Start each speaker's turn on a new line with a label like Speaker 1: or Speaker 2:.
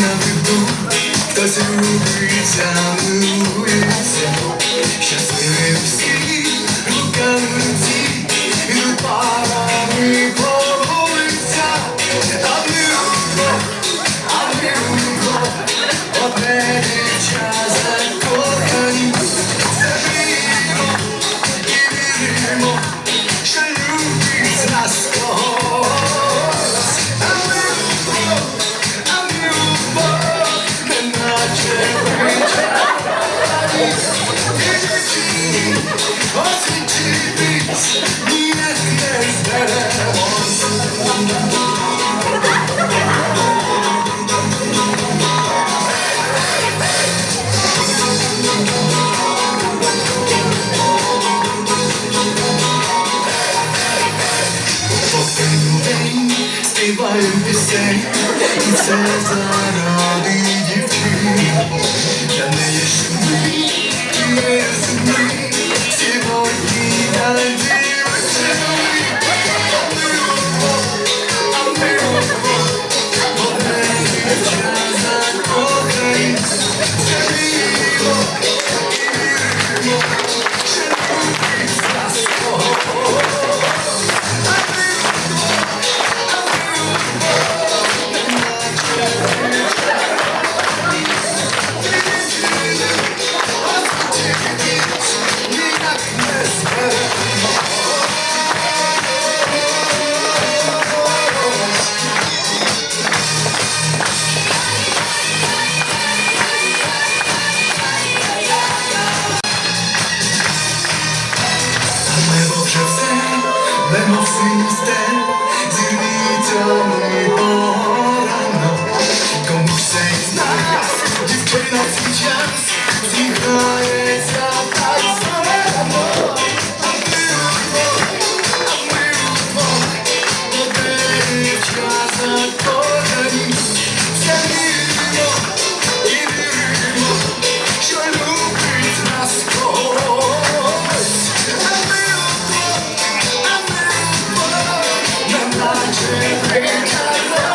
Speaker 1: every move Cause every time you І це заради дівчини Для неї жили, і не зими Сьогодні existem, dimmi, dammi country, great country.